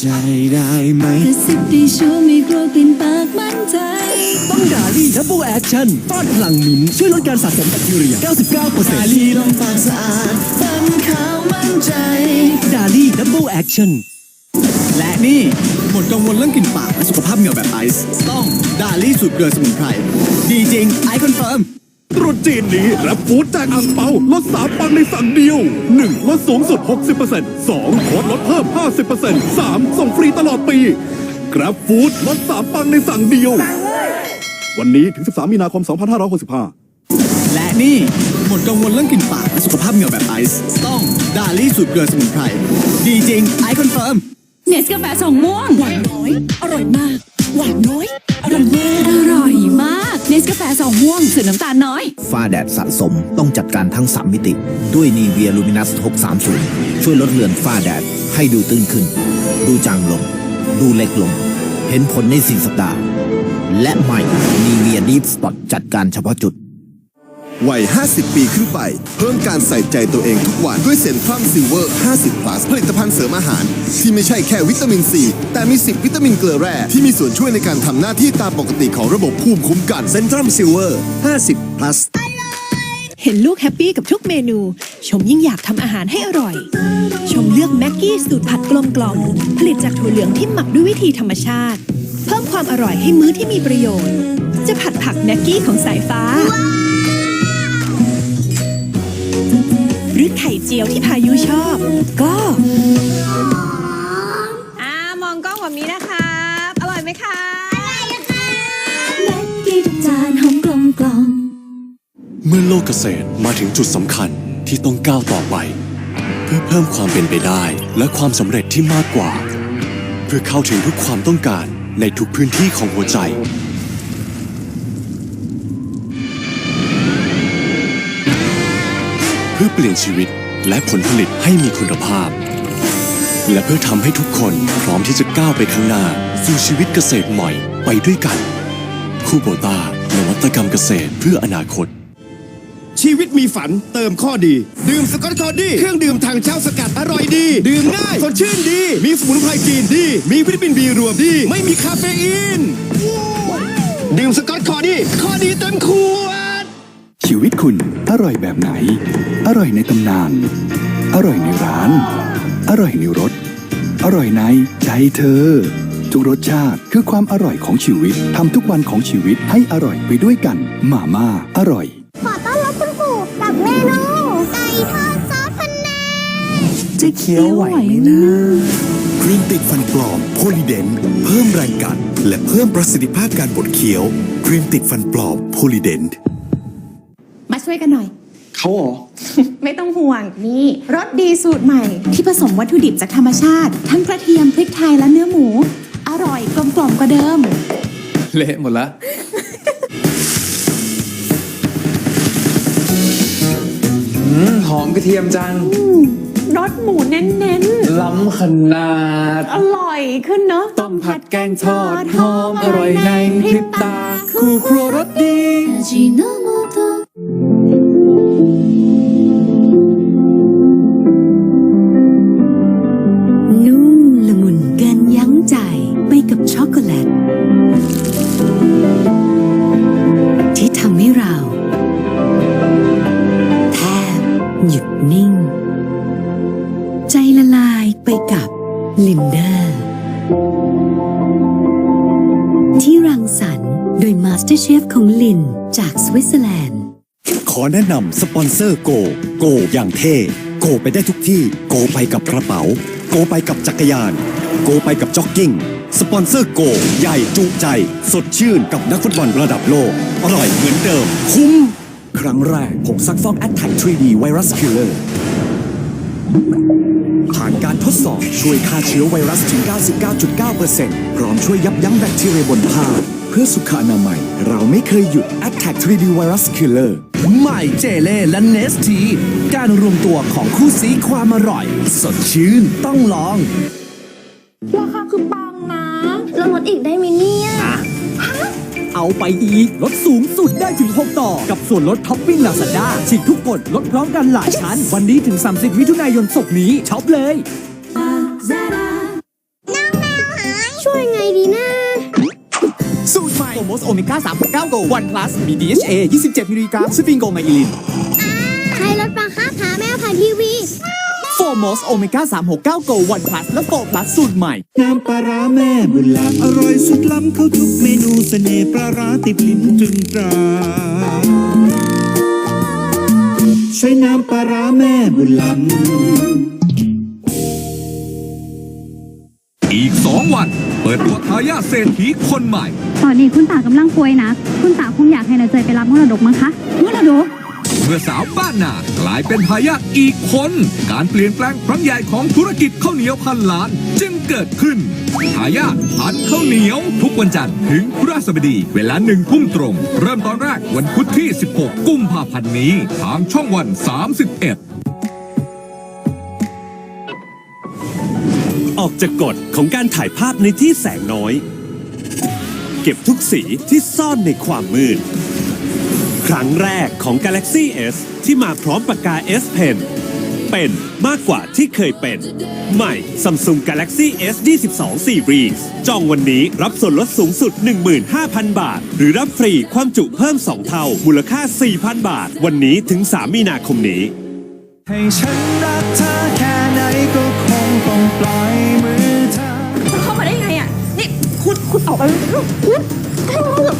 ใจได้ไหมกระซิบได้ชัวร์ไม่กลัวกลิ่นปากมั่นใจ ต้องดาลี่ดับเบิลแอคชั่นฟาดพลังมิ้นท์ช่วยลดการสะสมแบคทีเรีย 99%ดาลีลมปากสะอาดฟันขาวมั่นใจ ดาลี่ดับเบิลแอคชั่นและนี่หมดกังวลเรื่องกลิ่นปากและสุขภาพเหงื่อแบบไอซ์ต้องดาลี่สูตรเกลือสมุนไพรดีจริงไอคอนเฟิร์ม ตรุษจีนนี้รับฟู้ดแจกอังเปาลดสามปังในสั่งเดียว 1. ลดสูงสุด 60% 2. โค้ดลดเพิ่ม 50% 3. ส่งฟรีตลอดปีกรับฟู้ดลดสามปังในสั่งเดียว วันนี้ถึง 13 มีนาคม 2565 และนี่ หมดกังวลเรื่องกลิ่นปากและสุขภาพเหงื่อแบบไอซ์ต้องดาลี่สูตรเกลือสมุนไพรดีจริงไอคอนเฟิร์มเนสกาแฟสองม่วงหวานน้อย อร่อยมาก หวานน้อย อร่อยมาก แฟสองม่วงสื่อน้ำตาลน้อย ฝ้าแดดสะสมต้องจัดการทั้ง 3 มิติ ด้วยนีเวียลูมินัส 630 ช่วยลดเลือนฝ้าแดด ให้ดูตื้นขึ้น ดูจางลง ดูเล็กลง เห็นผลในสีสัปดาห์ และใหม่นีเวียดีฟสปอตจัดการเฉพาะจุด วัย 50 ปีขึ้นไป เพิ่มการใส่ใจตัวเองทุกวันด้วยเซนทรัมซิลเวอร์ 50 plus ผลิตภัณฑ์เสริมอาหาร ที่ไม่ใช่แค่วิตามินซี แต่มี 10 วิตามินเกลือแร่ที่มีส่วนช่วยในการทำหน้าที่ตามปกติของระบบภูมิคุ้มกันเซนทรัมซิลเวอร์ 50 plus เห็นลูกแฮปปี้กับทุกเมนู ชมยิ่งอยากทำอาหารให้อร่อย ชมเลือกแม็กกี้สูตรผัดกลมกล่อมผลิตจากถั่วเหลืองที่หมักด้วยวิธีธรรมชาติ เพิ่มความอร่อยให้มื้อที่มีประโยชน์ จะผัดผักแม็กกี้ของสายฟ้าห รือไข่เจียวที่พายุชอบ ก็อ่ามองกล้องแบบนี้นะครับ อร่อยไหมคะแม็กกี้ทุกจานหอมกลมกล่อมเมื่อโลกเกษตรมาถึงจุดสำคัญที่ต้องก้าวต่อไป เพื่อเพิ่มความเป็นไปได้ และความสำเร็จที่มากกว่า เพื่อเข้าถึงทุกความต้องการในทุกพื้นที่ของหัวใจ พื่อเปลี่ยนชีวิตและผลผลิตให้มีคุณภาพ และเพื่อทำให้ทุกคนพร้อมที่จะก้าวไปข้างหน้า สู่ชีวิตเกษตรใหม่ไปด้วยกันคูโบตานวัตกรรมเกษตรเพื่ออนาคต ชีวิตมีฝันเติมข้อดี ดื่มสกอตคอร์ดี้เครื่องดื่มทางเช่าสกัดอร่อยดี ดื่มง่ายสดชื่นดี มีสมุนไพรจีนดี มีวิตามินบีรวมดี ไม่มีคาเฟอีน ดื่มสกอตคอร์ดี้ข้อดีเต็มขวด ชีวิตคุณอร่อยแบบไหน อร่อยในตำนาน อร่อยในร้าน อร่อยในรถอร่อยในใจเธอ ทุกรสชาติคือความอร่อยของชีวิตทำทุกวันของชีวิตให้อร่อยไปด้วยกัน มาม่าอร่อย ขอต้อนรับคุณปู่กับเมนูไก่ทอดซอสพะแนงจะเคี้ยวไหวไหมนะครีมติดฟันปลอมโพลีเดนเพิ่มแรงกัด และเพิ่มประสิทธิภาพการบดเคี้ยว ครีมติดฟันปลอมโพลีเดนมา ช่วยกันหน่อย เขาเหรอ ไม่ต้องห่วงนี่รสดีสูตรใหม่ ที่ผสมวัตถุดิบจากธรรมชาติ ทั้งกระเทียมพริกไทยและเนื้อหมู อร่อยกลมกล่อมกว่าเดิม เละหมดละหอมกระเทียมจัง รสหมูเน้นล้ำขนาด ๆ อร่อยขึ้นเนาะ ต้มผัดแกงทอดหอมอร่อยในพริบตา คู่ครัวรสดี味の ทำให้เราแทบหยุดนิ่ง ใจละลายไปกับลินเดอร์ที่รังสรรค์โดยมาสเตอร์เชฟของลินจากสวิตเซอร์แลนด์ ขอแนะนำสปอนเซอร์โก โกอย่างเท่ โกไปได้ทุกที่ โกไปกับกระเป๋า โกไปกับจักรยาน โกไปกับจ็อกกิ้ง สปอนเซอร์โก ใหญ่จุใจ สดชื่นกับนักฟุตบอลระดับโลก อร่อยเหมือนเดิม คุ้ม ครั้งแรกผงซักฟอกแอตแทก 3D ไวรัสคิลเลอร์ผ่านการทดสอบช่วยฆ่าเชื้อไวรัสถึง 99.9%พร้อมช่วยยับยั้งแบคทีเรียบนผ้าเพื่อสุขอนามัย เราไม่เคยหยุด Attack 3D Virus Killer ใหม่เจเล่และเนสที การรวมตัวของคู่ซีความอร่อย สดชื่นต้องลอง ดอีกได้ไหมเนี่ย เอาไปอีก ลดสูงสุดได้ถึง 6 ต่อ กับส่วนลดท็อปปิ้งลาซาด้าฉีกทุกกฎลดพร้อมกันหลายชั้น วันนี้ถึง 30 มิถุนายนศกนี้ช็อปเลยน้ช่วยไงดีนะสูตรใหม่โอโมสโอเมก้า3 9โกวันพลัสมี DHA 27 มิลลิกรัมสฟิงโกไมอิลิน ใครรถบังคับหาแมวผ่านทีวี โฟมอสโอเมก้า369โกวันพลัสและโฟพลัสสูตรใหม่ น้ำปลาร้าแม่บุญล้ำอร่อยสุดล้ำเข้าทุกเมนูเสน่ห์ปลาร้าติดลิ้นตรึงตรา ใช้น้ำปลาร้าแม่บุญล้ำอีก 2 วัน เปิดตัวทายาทเศรษฐีคนใหม่ ตอนนี้คุณตากำลังป่วยหนะ คุณตาคงอยากให้นาเจยไปรับมรดกมั้งคะมรดกเมื่อสาวบ้านนากลายเป็นทายาทอีกคน การเปลี่ยนแปลงครั้งใหญ่ของธุรกิจข้าวเหนียวพันล้าน จึงเกิดขึ้นทายาทพันข้าวเหนียว ทุกวันจันทร์ถึงพฤหัสบดีเวลาหนึ่งทุ่มตรง เริ่มตอนแรกวันพุธที่ 16 กุมภาพันธ์นี้ ทางช่องวัน 31ออกจากกฎของการถ่ายภาพในที่แสงน้อย เก็บทุกสีที่ซ่อนในความมืด ครั้งแรกของ Galaxy S ที่มาพร้อมปากกา S Pen เป็นมากกว่าที่เคยเป็น ใหม่ Samsung Galaxy S 22 Series จองวันนี้รับส่วนลดสูงสุด 15,000 บาท หรือรับฟรีความจุเพิ่ม 2 เท่า มูลค่า 4,000 บาท วันนี้ถึง 3 มีนาคมนี้ ให้ฉันรักเธอแค่ไหนก็คงต้องปล่อยมือเธอ เข้ามาได้ไงอะ นี่คุณคุณออกไปคุณ